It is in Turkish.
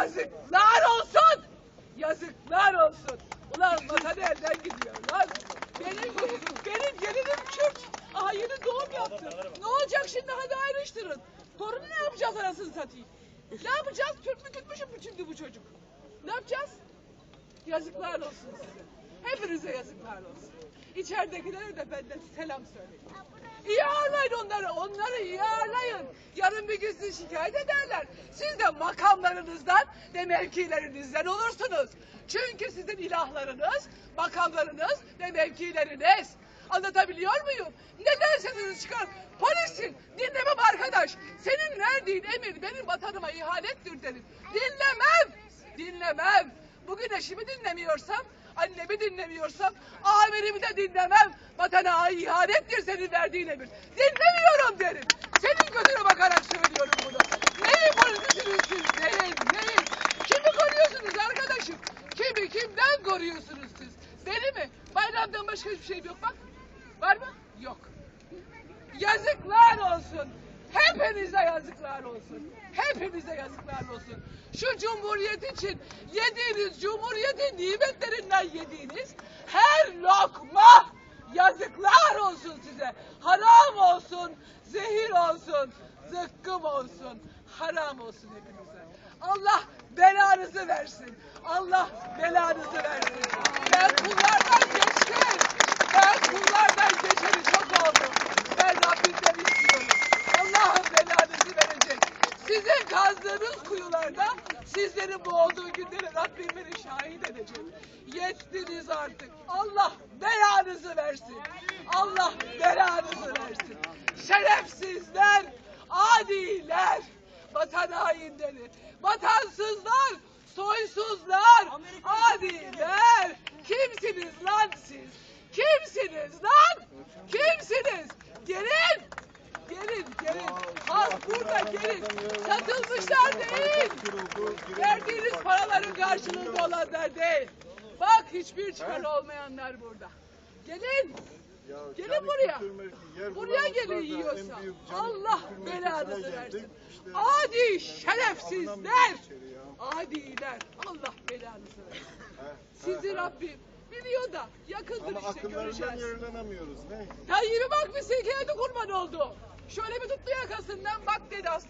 Yazıklar olsun. Yazıklar olsun. Ulan vatan elden gidiyor lan. Benim, benim gelinim Kürt. Aha yeni doğum yaptı. Ne olacak şimdi hadi ayrıştırın. Torunu ne yapacağız arasını satayım? Ne yapacağız? Türk mü tutmuşum mu şimdi bu çocuk? Ne yapacağız? Yazıklar olsun size. Hepinize yazıklar olsun. İçeridekilere de benden selam söyleyin. İyi ağırlayın onları. Yarın bir gün sizi şikayet ederler. Siz de makamlarınızdan ve mevkilerinizden olursunuz. Çünkü sizin ilahlarınız, makamlarınız ve mevkileriniz. Anlatabiliyor muyum? Neden sesinizi çıkar? Polisin, dinlemem arkadaş. Senin verdiğin emir benim vatanıma ihanettir derim. Dinlemem, dinlemem. Bugün eşimi dinlemiyorsam, annemi dinlemiyorsam, amirimi de dinlemem. Vatana ihanettir senin verdiğin emir. Dinlemiyorum derim. Koruyorsunuz siz? Beni mi? Bayramdan başka hiçbir şeyim yok bak. Var mı? Yok. Yazıklar olsun. Hepinize yazıklar olsun. Hepinize yazıklar olsun. Şu cumhuriyet için yediğiniz cumhuriyetin nimetlerinden yediğiniz her lokma yazıklar olsun size. Haram olsun, zehir olsun, zıkkım olsun, haram olsun hepinize. Allah belanızı versin. Allah belanızı versin. Ben kullardan geçtim. Ben kullardan geçeri çok oldu. Ben Rabbimden istiyorum. Allah'ın belanızı verecek. Sizin kazdığınız kuyularda sizlerin boğulduğu günleri Rabbim beni şahit edecek. Yettiniz artık. Allah belanızı versin. Allah belanızı versin. Şerefsizler, vatan hainleri, vatansızlar, soysuzlar, adiler. Kimsiniz lan siz? Kimsiniz lan? Kimsiniz? Gelin. Gelin, gelin. Halk burada gelin. Satılmışlar değil. Verdiğiniz paraların karşılığında olanlar değil. Bak hiçbir çıkar olmayanlar burada. Gelin. Gelin buraya. Buraya gelin yiyorsa. Allah belanızı versin. Adi şerefsizler. Adiler. Allah belanızı versin. Sizi Rabbim biliyor da yakındır Ama işte göreceğiz. yararlanamıyoruz. Ne? Tayyip'e bak bir silkeledi kurban oldu. Şöyle bir tuttu yakasından bak dedi aslan.